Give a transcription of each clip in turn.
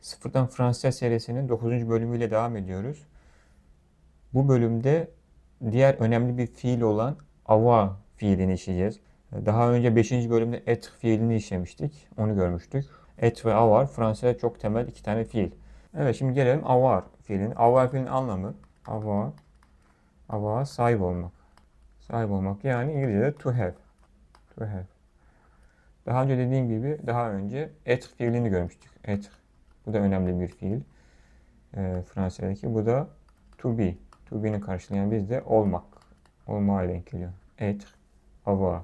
Sıfırdan Fransızca serisinin 9. bölümüyle devam ediyoruz. Bu bölümde diğer önemli bir fiil olan avoir fiilini işleyeceğiz. Daha önce 5. bölümde être fiilini işlemiştik. Onu görmüştük. Et ve avoir Fransızca çok temel iki tane fiil. Evet şimdi gelelim avoir fiilinin. Avoir fiilinin anlamı avoir, avoir sahip olmak. Sahip olmak yani İngilizce'de to have. To have. Daha önce dediğim gibi daha önce être fiilini görmüştük. Être. Bu da önemli bir fiil. E, Fransa'daki. Bu da to be. To be'ni karşılayan bizde olmak. Olmaya denk geliyor. Être, avoir.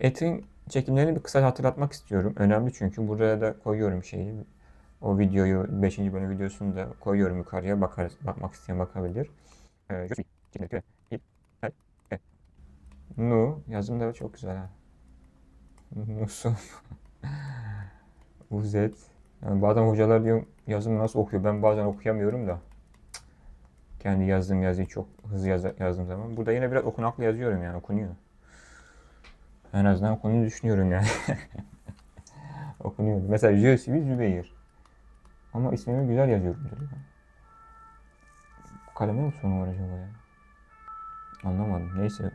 Et'in çekimlerini bir kısa hatırlatmak istiyorum. Önemli çünkü buraya da koyuyorum şeyi. O videoyu 5. bölüm videosunu da koyuyorum yukarıya. Bakar, bakmak isteyen bakabilir. E, elle, elle. Nu yazım da çok güzel ha. Nusum. Uzet. Yani bazen hocalar diyor yazım nasıl okuyor? Ben bazen okuyamıyorum da. Kendi yazdığım yazıyı çok hızlı yaz, yazdığım zaman. Burada yine biraz okunaklı yazıyorum yani okunuyor. En azından okunuyor düşünüyorum yani. okunuyor. Mesela suis Zübeyir. Ama ismimi güzel yazıyorum. diyor. Bu kalemde mi sonu var acaba ya? Anlamadım. Neyse.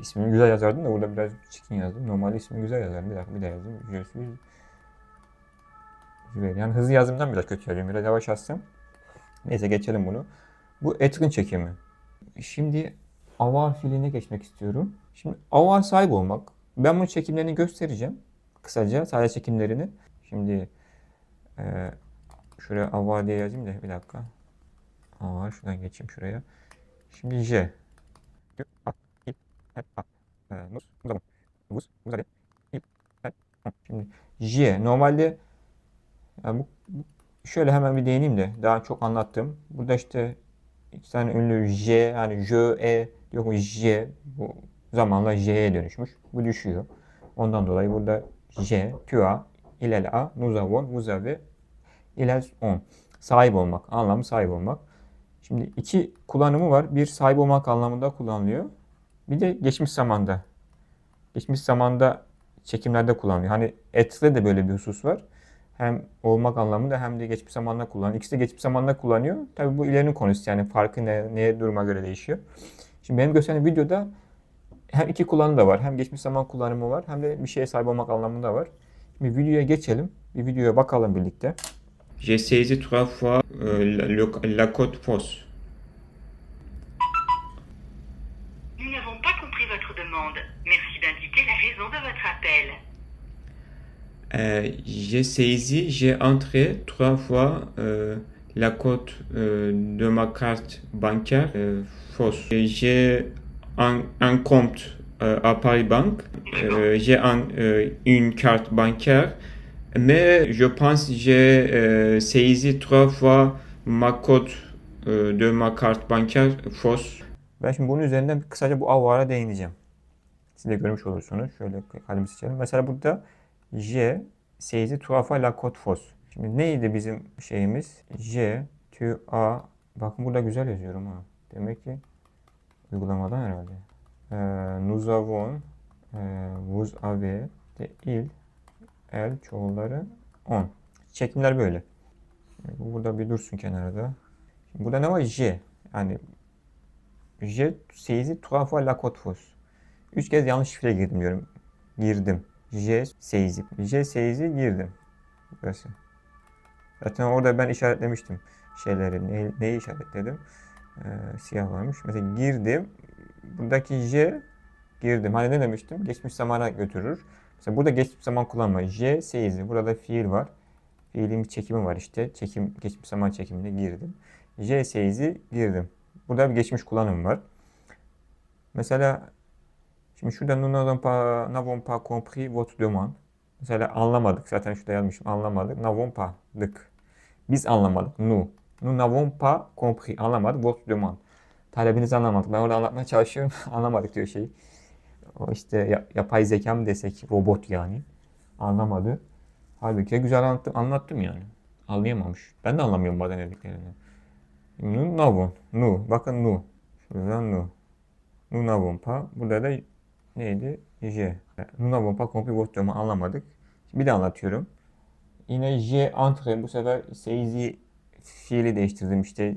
ismimi güzel yazardım da burada biraz çirkin yazdım. Normalde ismimi güzel yazarım. Bir dakika bir daha yazayım. Je Yani hızlı yazdığımdan biraz kötü yazıyorum. Biraz yavaş yazsam. Neyse geçelim bunu. Bu etkin çekimi. Şimdi avar fiiline geçmek istiyorum. Şimdi avar sahip olmak. Ben bunun çekimlerini göstereceğim. Kısaca sadece çekimlerini. Şimdi e, şuraya avar diye yazayım da bir dakika. Avar şuradan geçeyim şuraya. Şimdi J. Şimdi J. Normalde yani bu, şöyle hemen bir değineyim de daha çok anlattım. Burada işte iki tane ünlü J yani J, E yok mu J bu zamanla J'ye dönüşmüş. Bu düşüyor. Ondan dolayı burada J, tu as, il elle a, nous avons, vous avez, il elles ont. Sahip olmak, anlamı sahip olmak. Şimdi iki kullanımı var. Bir sahip olmak anlamında kullanılıyor. Bir de geçmiş zamanda. Geçmiş zamanda çekimlerde kullanılıyor. Hani etle de böyle bir husus var. Hem olmak anlamında hem de geçmiş zamanda kullanıyor. İkisi de geçmiş zamanda kullanıyor. Tabii bu ilerinin konusu yani farkı ne, neye duruma göre değişiyor. Şimdi benim gösteren videoda hem iki kullanım da var. Hem geçmiş zaman kullanımı var hem de bir şeye sahip olmak anlamında var. Şimdi videoya geçelim. Bir videoya bakalım birlikte. J'ai saisi trois fois euh, la, le- la côte. Nous n'avons pas compris votre demande. Merci d'indiquer la raison de votre appel. Euh, j'ai saisi, j'ai entré trois fois euh, la cote euh, de ma carte bancaire euh, fausse. J'ai un, un compte euh, à Paris Bank, Euh, j'ai un, une carte bancaire, mais je pense j'ai saisi trois fois ma cote de ma carte bancaire fausse. Ben şimdi bunun üzerinden kısaca bu avara değineceğim. Siz de görmüş olursunuz. Şöyle kalemi seçelim. Mesela burada J trois fois la fausse. Şimdi neydi bizim şeyimiz? J, tu a. Bakın burada güzel yazıyorum ha. Demek ki uygulamadan herhalde. Ee, nous avons, e, vous avez, de il, el çoğulları on. Çekimler böyle. Bu burada bir dursun kenarda. Şimdi burada ne var? J. Yani J trois fois la fausse. Üç kez yanlış şifre girdim diyorum. Girdim. J seizi. J seizi girdim. Burası. Zaten orada ben işaretlemiştim şeyleri. Ne, neyi işaretledim? Ee, siyah varmış. Mesela girdim. Buradaki J girdim. Hani ne demiştim? Geçmiş zamana götürür. Mesela burada geçmiş zaman kullanma. J seizi. Burada fiil var. Fiilin bir çekimi var işte. Çekim, geçmiş zaman çekimine girdim. J seizi girdim. Burada bir geçmiş kullanım var. Mesela Şimdi şurada nous n'avons pas, compris votre demande. Mesela anlamadık. Zaten şurada yazmışım. Anlamadık. N'avons pas'dık. Biz anlamadık. Nous. Nous n'avons pas compris. Anlamadık. Votre demande. Talebinizi anlamadık. Ben orada anlatmaya çalışıyorum. anlamadık diyor şey. O işte ya- yapay zeka mı desek robot yani. Anlamadı. Halbuki güzel anlattım, anlattım yani. Anlayamamış. Ben de anlamıyorum bazen dediklerini. Nous n'avons. Nous. Bakın nous. Şuradan nous. Nous n'avons pas. Burada da neydi? J. Compris votre demande. Anlamadık. Bir de anlatıyorum. Yine J entre bu sefer seizi fiili değiştirdim işte.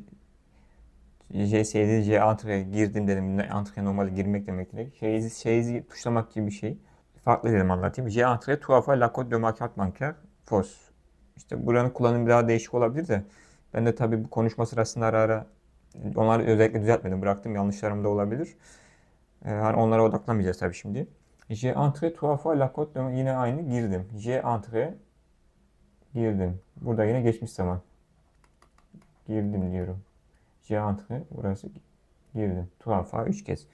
J seizi J entre girdim dedim. Entre normalde girmek demek direkt. Seizi, seizi tuşlamak gibi bir şey. Farklı dedim anlatayım. J entre trois fois la cote de ma carte bancaire fausse. İşte buranın kullanımı daha değişik olabilir de ben de tabii bu konuşma sırasında ara ara onları özellikle düzeltmedim. Bıraktım yanlışlarım da olabilir. Ee, hani onlara odaklanmayacağız tabii şimdi. J'ai entré trois fois la cote de yine aynı girdim. J'ai entré girdim. Burada yine geçmiş zaman. Girdim diyorum. J'ai entré burası girdim. Trois fois üç kez.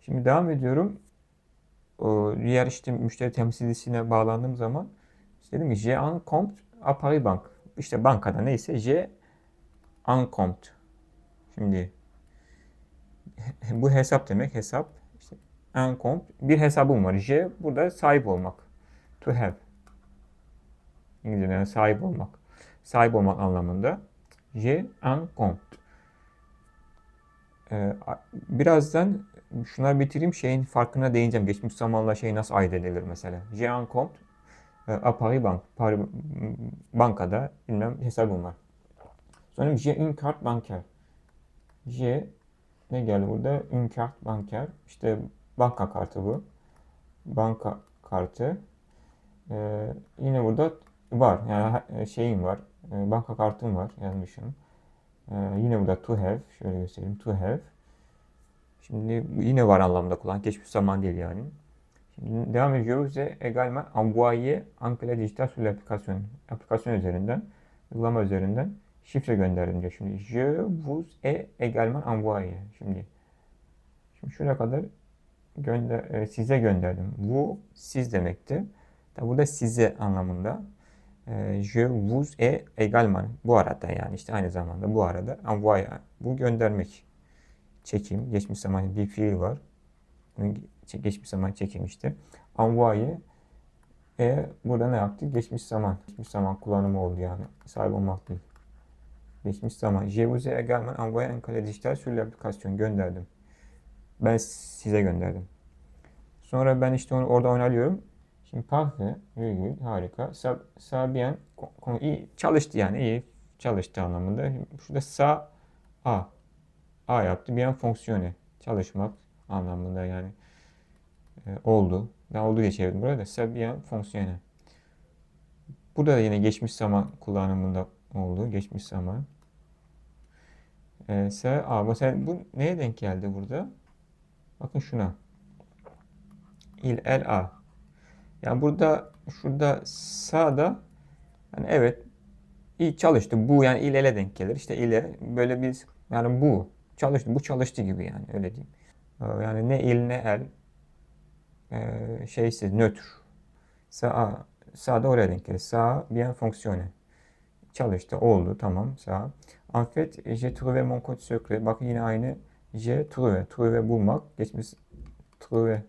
Şimdi devam ediyorum. O diğer işte müşteri temsilcisine bağlandığım zaman dedim ki j'ai un compte à Paris Bank. İşte bankada neyse j'ai un compte. Şimdi bu hesap demek hesap. İşte un compte bir hesabım var. J burada sahip olmak. To have. İngilizce'de yani sahip olmak. Sahip olmak anlamında. J un compte. Ee, a- birazdan şunları bitireyim şeyin farkına değineceğim. Geçmiş zamanla şey nasıl ayırt edilir mesela. J un compte e, à Paris Bank. Paris bankada bilmem hesabım var. Sonra J une carte bancaire. J ne geldi burada? Une carte bancaire. İşte banka kartı bu. Banka kartı. Ee, yine burada var. Yani ha- şeyim var. Ee, banka kartım var. Yazmışım. Ee, yine burada to have. Şöyle göstereyim. To have. Şimdi yine var anlamda kullan. Geçmiş zaman değil yani. Şimdi devam ediyoruz ve également envoyer un clé digital sur. Aplikasyon üzerinden, uygulama üzerinden şifre gönderdim diyor. Şimdi je vous ai également envoyé. Şimdi şimdi şuraya kadar gönder e, size gönderdim. Bu siz demekti. Tabi burada size anlamında. E, je vous ai également. Bu arada yani işte aynı zamanda bu arada envoyé. Bu göndermek. Çekim. Geçmiş zaman bir fiil var. Geçmiş zaman çekim işte. Envoyé. E burada ne yaptı? Geçmiş zaman. Geçmiş zaman kullanımı oldu yani. Sahip olmak değil. Geçmiş zaman. Je vous ai également envoyé un clé digital sur l'application. Gönderdim. Ben size gönderdim. Sonra ben işte onu orada oynalıyorum. Şimdi parfait, virgül, harika. Ça, ça bien, ko- ko- iyi, çalıştı yani iyi çalıştı anlamında. Şurada ça, a, a yaptı. Bien fonctionné, çalışmak anlamında yani e, oldu. Ben oldu diye çevirdim burada da. Ça bien fonctionné. Burada da yine geçmiş zaman kullanımında oldu. Geçmiş zaman. E, ça, a. Mesela bu neye denk geldi burada? Bakın şuna. Il, el, a. Yani burada şurada sağda yani evet iyi çalıştı. Bu yani il ele denk gelir. İşte ile böyle bir yani bu çalıştı. Bu çalıştı gibi yani öyle diyeyim. Ee, Yani ne il ne el ee, şeysiz nötr. Sağ sağda oraya denk gelir. Sağ bien fonctionné. Çalıştı. Oldu. Tamam. Sağ. En fait, j'ai trouvé mon code secret. Bak yine aynı. J'ai trouvé. Trouvé bulmak. Geçmiş trouvé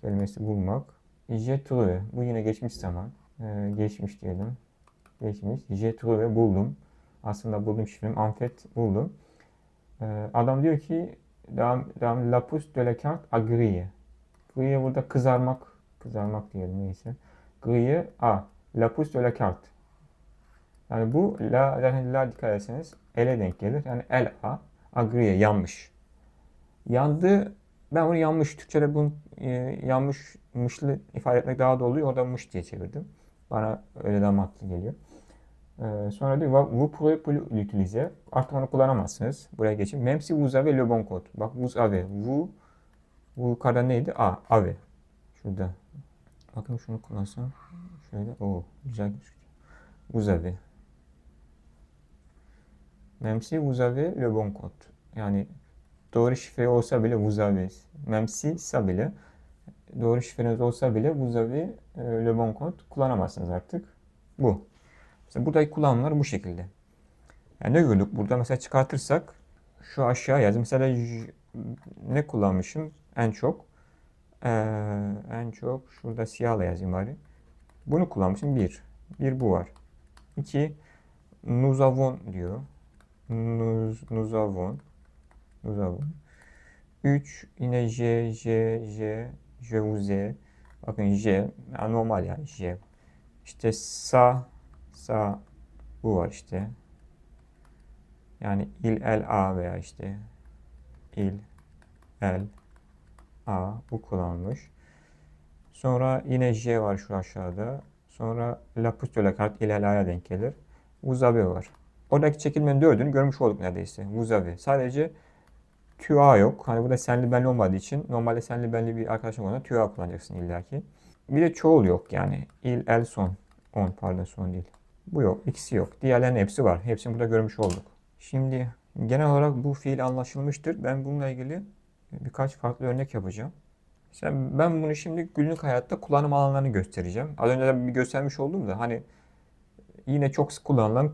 kelimesi bulmak. J'ai trouvé. Bu yine geçmiş zaman. Ee, geçmiş diyelim. Geçmiş. J'ai trouvé. Buldum. Aslında buldum şifremi. En fait buldum. Ee, adam diyor ki devam, devam, la pousse de la carte à griller. Griller burada kızarmak. Kızarmak diyelim neyse. Griller a. La pousse de la carte. Yani bu la, zaten la dikkat ederseniz ele denk gelir. Yani el a. Agriye yanmış. Yandı. Ben onu yanmış. Türkçe'de bunu e, yanmışmışlı ifade etmek daha doğru oluyor. Orada mış diye çevirdim. Bana öyle daha mantıklı geliyor. Ee, sonra diyor vous pourrez plus l'utiliser. Artık onu kullanamazsınız. Buraya geçin. Même si vous avez le bon code. Bak vous avez. Vous bu yukarıda neydi? A. Ave. Şurada. Bakın şunu kullansam. Şöyle. o güzel gözüküyor. Vous avez. Même si vous avez le bon code. Yani doğru şifre olsa bile vous avez. Même si sa bile doğru şifreniz olsa bile vous avez le bon code kullanamazsınız artık. Bu. Mesela buradaki kullanımlar bu şekilde. Yani ne gördük burada? Mesela çıkartırsak şu aşağı yaz. Mesela ne kullanmışım en çok? Ee, en çok şurada siyahla yazayım bari. Bunu kullanmışım. Bir. Bir bu var. İki. Nous avons diyor. Nous, nous avons. Nous avons. 3 yine J, J, J, je vous. Bakın J, yani normal yani J. İşte sa, Sağ bu var işte. Yani il el a veya işte il el a bu kullanılmış. Sonra yine J var şu aşağıda. Sonra la la carte il el a'ya denk gelir. Avez var. Oradaki çekilmenin dördünü görmüş olduk neredeyse. Avez. Sadece as yok. Hani burada senli benli olmadığı için normalde senli benli bir arkadaşın olduğunda as kullanacaksın illaki. Bir de çoğul yok yani. Il, el, son. On pardon son değil. Bu yok. ikisi yok. Diğerlerinin hepsi var. Hepsini burada görmüş olduk. Şimdi genel olarak bu fiil anlaşılmıştır. Ben bununla ilgili birkaç farklı örnek yapacağım. Mesela ben bunu şimdi günlük hayatta kullanım alanlarını göstereceğim. Az önce de bir göstermiş oldum da hani yine çok sık kullanılan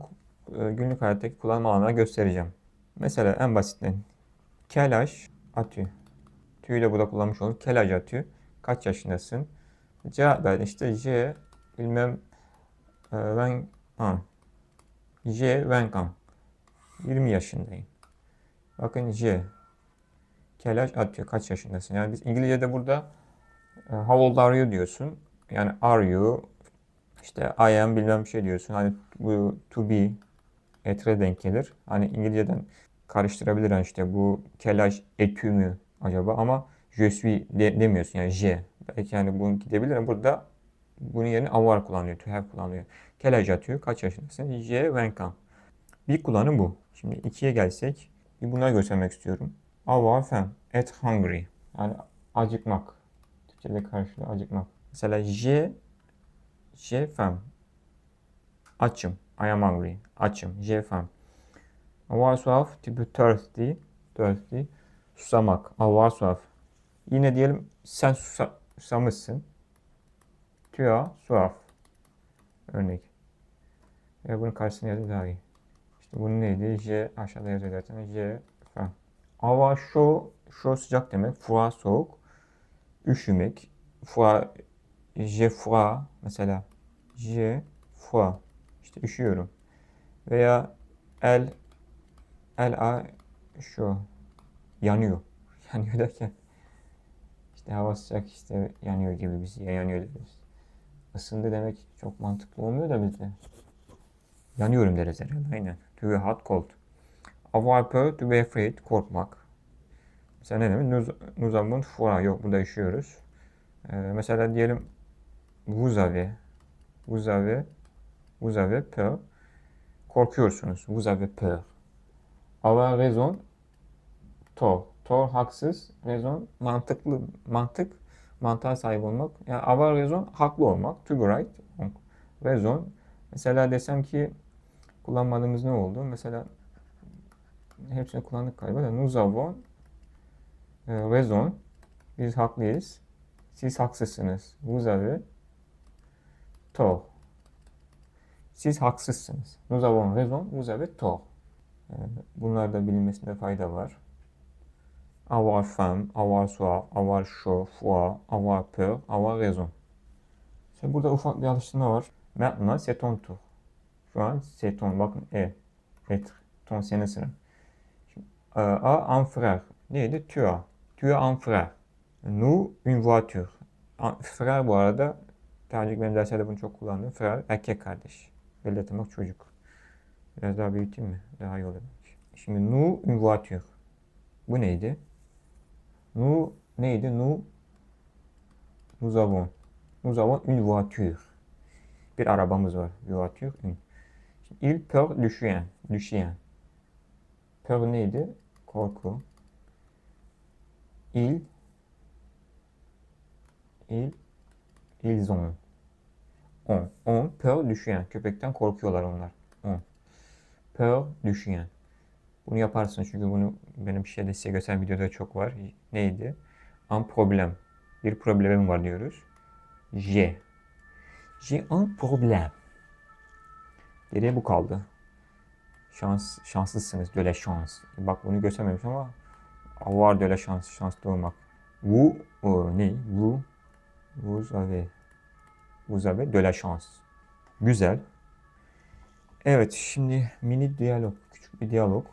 günlük hayattaki kullanım alanlarını göstereceğim. Mesela en basitinden kelaj atü. Tüyü de burada kullanmış olduk. Kelaj atü. Kaç yaşındasın? Ver. İşte J bilmem e, ben ha. J ben kan. 20 yaşındayım. Bakın J. Kelaj atıyor. Kaç yaşındasın? Yani biz İngilizce'de burada e, how old are you diyorsun. Yani are you işte I am bilmem bir şey diyorsun. Hani bu to be etre denk gelir. Hani İngilizceden karıştırabilir yani işte bu kelaj etü mü acaba ama je suis de, demiyorsun yani je. Belki yani bunu gidebilir. Burada bunun yerine avoir kullanıyor. To have kullanıyor. Kelaj atıyor. Kaç yaşındasın? Je 20 ans. Bir kullanım bu. Şimdi ikiye gelsek bir bunları göstermek istiyorum. Avoir faim. Être hungry. Yani acıkmak. Türkçe'de karşılığı acıkmak. Mesela je j'ai faim. Açım. I am hungry. Açım. J'ai faim. Avoir soif tipi thirsty. Thirsty. Susamak. Avoir soif. Yine diyelim sen susa, susamışsın. Tu as soif. Örnek. Ve bunun karşısına yazayım daha iyi. İşte bunun neydi? J aşağıda yazıyor zaten. J faim. Avoir chaud. Chaud sıcak demek. Froid soğuk. Üşümek. Froid. J'ai froid. Mesela. J'ai froid. İşte üşüyorum. Veya el el a şu yanıyor. Yanıyor derken işte hava sıcak işte yanıyor gibi biz ya yanıyor deriz. Isındı demek çok mantıklı olmuyor da bizde. Yanıyorum deriz herhalde aynen. To be hot cold. Avoir peur, to be afraid, korkmak. Mesela ne demek? Avons froid. Yok burada üşüyoruz. Ee, mesela diyelim vous avez, vous avez, peur. Korkuyorsunuz. Vous avez peur. Avoir raison, tort. Tort haksız, raison mantıklı, mantık, mantığa sahip olmak. Yani avoir raison haklı olmak. To be right. Raison. Mesela desem ki kullanmadığımız ne oldu? Mesela hepsini kullandık galiba da nous avons e, raison. Biz haklıyız. Siz haksızsınız. Vous avez tort. Siz haksızsınız. Nous avons raison, vous avez tort. Bunlar da bilinmesinde fayda var. Avoir faim, avoir soif, avoir chaud, froid, avoir peur, avoir raison. Şimdi burada ufak bir alıştırma var. Maintenant c'est ton tour. Şu an c'est ton. Bakın e. Être. Ton senin e, a un frère. Neydi? Tu as. Tu as un frère. Nous une voiture. Frère bu arada Tercih benim derslerde bunu çok kullandım. Frère erkek kardeş. Belirtmek çocuk. Biraz daha büyüteyim mi? Daha iyi olur. Şimdi une voiture. Bu neydi? Nous neydi? Nous nous avons. Nous avons une voiture. Bir arabamız var. Voiture une. Şimdi, il peur du chien. Du chien. Peur neydi? Korku. Il il Ils ont. On. On. Peur du chien. Köpekten korkuyorlar onlar. On. Peur du chien. Bunu yaparsın çünkü bunu benim şeyde size gösteren videoda çok var. Neydi? Un problem. Bir problemim var diyoruz. J'ai. J'ai un problème. Geriye bu kaldı. Şans, şanslısınız. La chance. Bak bunu göstermemiş ama avoir de la chance. Şanslı olmak. Vous, o, ne? Vous, vous avez Vous avez de la chance. Güzel. Evet, şimdi mini diyalog, küçük bir diyalog.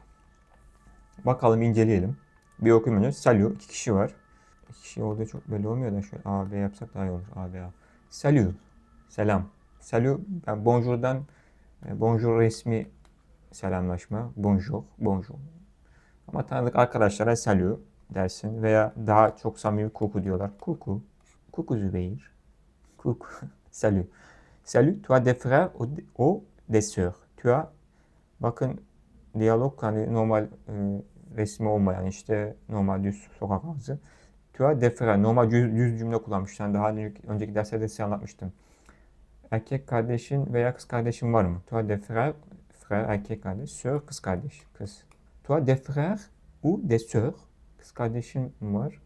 Bakalım inceleyelim. Bir önce. Salut, iki kişi var. İki kişi olduğu çok belli olmuyor da şöyle A, B yapsak daha iyi olur. A, B, A. Salut, selam. Salut, ben bonjour'dan E, bonjour resmi selamlaşma. Bonjour, bonjour. Ama tanıdık arkadaşlara salut dersin veya daha çok samimi kuku diyorlar. Kuku. Kuku Zübeyir. Kuku. salut. Salut, tu as des frères ou, ou des sœurs? Tu as bakın diyalog hani normal e, resmi olmayan işte normal düz sokak ağzı. Tu as des frères. Normal düz, düz cümle kullanmış. Yani daha önceki, önceki derslerde size anlatmıştım. Erkek kardeşin veya kız kardeşin var mı? Tu as des frères, frère erkek kardeş, sœur kız kardeş, kız. Tu as des frères ou des sœurs? Kız kardeşin var.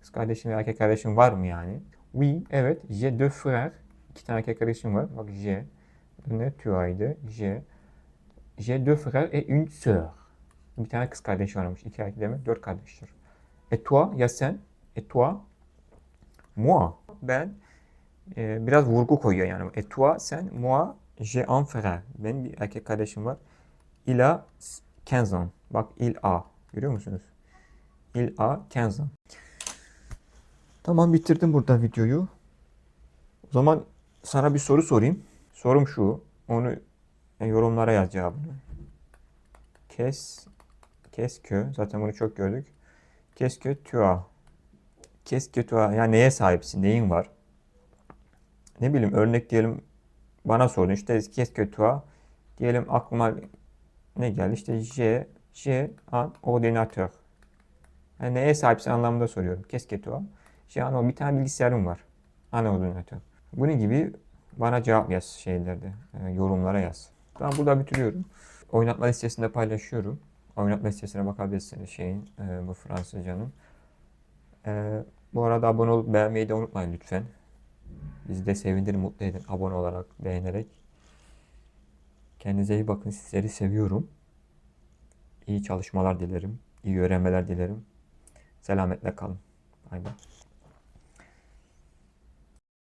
Kız kardeşin ve erkek kardeşin var mı yani? Oui, evet. J'ai deux frères. İki tane erkek kardeşim var. Bak j'ai. Ne tu as'ydı? J'ai. J'ai deux frères et une sœur. Bir tane kız kardeş varmış. İki erkek demek dört kardeştir. Et toi, ya sen? Et toi? Moi. Ben e, biraz vurgu koyuyor yani. Et toi, sen? Moi, j'ai un frère. Benim bir erkek kardeşim var. Il a 15 ans. Bak il a. Görüyor musunuz? Il a 15 ans. Tamam bitirdim burada videoyu. O zaman sana bir soru sorayım. Sorum şu. Onu e, yorumlara yaz cevabını. Kes kes que zaten bunu çok gördük. Kes que tu as. Kes que tu as. Yani neye sahipsin? Neyin var? Ne bileyim örnek diyelim bana sordun işte kes que tu as. Diyelim aklıma ne geldi? İşte j'ai j'ai un ordinateur. Yani neye sahipsin anlamında soruyorum. Kes que tu as. J'ai un bir tane bilgisayarım var. Un ordinateur. Bunun gibi bana cevap yaz şeylerde, e, yorumlara yaz. Ben burada bitiriyorum. Oynatma listesinde paylaşıyorum. Oynatma listesine bakabilirsiniz şeyin, e, bu Fransızcanın. E, bu arada abone olup beğenmeyi de unutmayın lütfen. Bizi de sevindirin, mutlu edin abone olarak, beğenerek. Kendinize iyi bakın. Sizleri seviyorum. İyi çalışmalar dilerim. iyi öğrenmeler dilerim. Selametle kalın. Bay bay.